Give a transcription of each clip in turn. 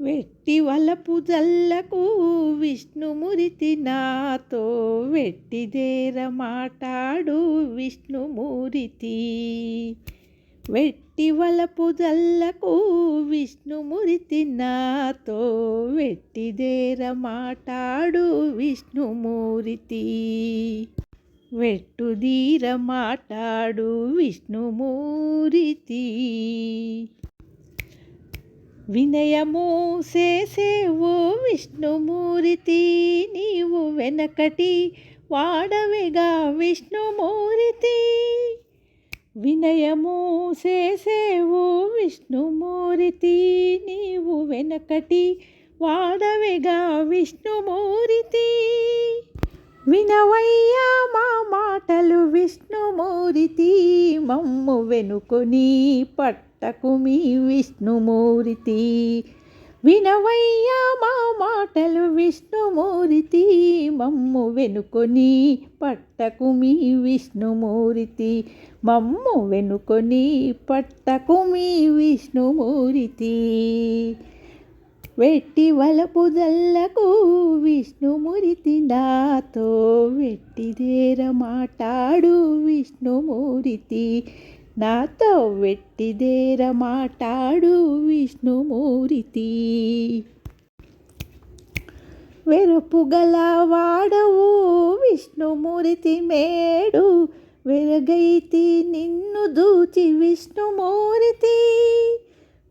వెట్టి వలపు జల్లకు విష్ణుమూరితి నాతో వెట్టిదేర మాటాడు విష్ణుమూరితి వెట్టి వలపు జల్లకు విష్ణుమూరితి నాతో వెట్టిదేర మాటాడు విష్ణుమూరితి వెట్టుదీర మాటాడు విష్ణుమూరితి వినయము చేసేవు విష్ణుమూరితి నీవు వెనకటి వాడవిగా విష్ణుమూరితి. వినయము చేసేవు విష్ణుమూరితి నీవు వెనకటి వాడవిగా విష్ణుమూరితి. వినవయ్యా మా మాటలు విష్ణుమూరితి మమ్ము వెనుకొని పట్ మీ విష్ణుమూరితి. వినవయ్యా మా మాటలు విష్ణుమూరితి మమ్ము వెనుకొని పట్టకు మీ విష్ణుమూరితి. మమ్ము వెనుకొని పట్టకు మీ విష్ణుమూరితి. వెట్టి వలపుదల్లకు విష్ణుమూరితి నాతో వెట్టిదేర మాటాడు విష్ణుమూరితి. నాతో వెట్టిదేర మాటాడు విష్ణుమూరితి. వెరపుగల వాడవు విష్ణుమూరితి మేడు వెరగైతి నిన్ను దూచి విష్ణుమూరితి.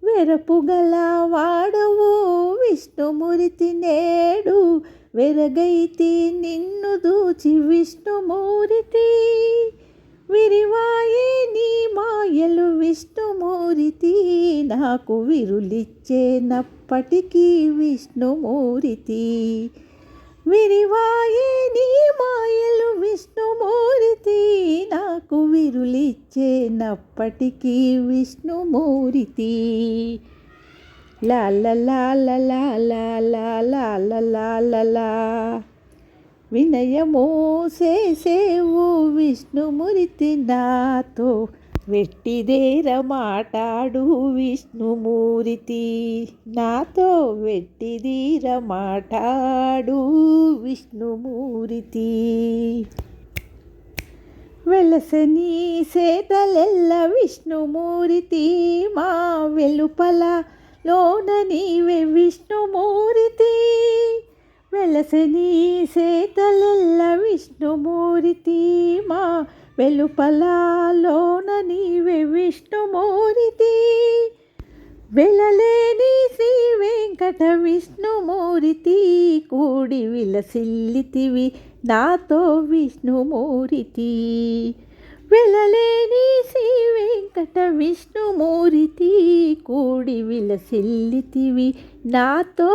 వెరపుగల వాడవు విష్ణుమూరితి నేడు వెరగైతి నిన్ను దూచి విష్ణుమూరితి. విరివాయే నీ మాయలు విష్ణుమూరితి నాకు విరులిచ్చేనప్పటికీ విష్ణుమూరితి విరివాయే నీ మాయలు విష్ణుమూరితి నాకు విరులిచ్చేనప్పటికీ విష్ణుమూరితి లా లా లా లా లా లా లా లా లా లా లా వినయము చేసేవు విష్ణుమూరితి నాతో వెట్టిదేర మాటాడు విష్ణుమూరితి. నాతో వెట్టిదీర మాటాడు విష్ణుమూరితి. వెలసని సేతలెల్ల విష్ణుమూరితి మా వెలుపల లోన నీవే విష్ణుమూరితి. వెలసని సేతలెల్ల విష్ణుమూరితి మా వెలుపలలోన నీవే విష్ణుమూరితి. వెలలేని శ్రీ వెంకట విష్ణుమూరితి కూడి విలసిల్లితివి నాతో విష్ణుమూరితి. వెళ్ళలేని శ్రీ వెంకట విష్ణుమూరితి కూడి విలసిల్లితివి నాతో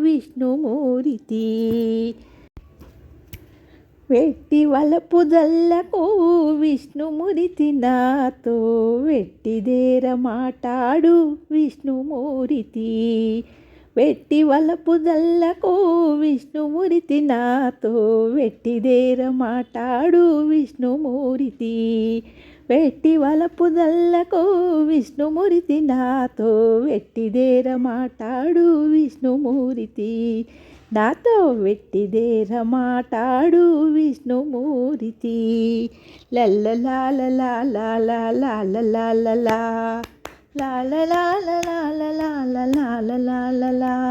విష్ణుమూరితి వెట్టి వలపు జల్లకు విష్ణుమురితి నాతో వెట్టిదేర మాటాడు విష్ణుమూరితి వెట్టి వలపు జల్లకు విష్ణుమూరితి నాతో వెట్టిదేర మాటాడు విష్ణుమూరితి. వెట్టి వలపు జల్లకు విష్ణుమూరితి నాతో వెట్టిదేర మాటాడు విష్ణుమూరితి. నాతో వెట్టిదేర మాటాడు Vishnumurthy. లల్లలాలలాలలాలలాలలా la la la la. la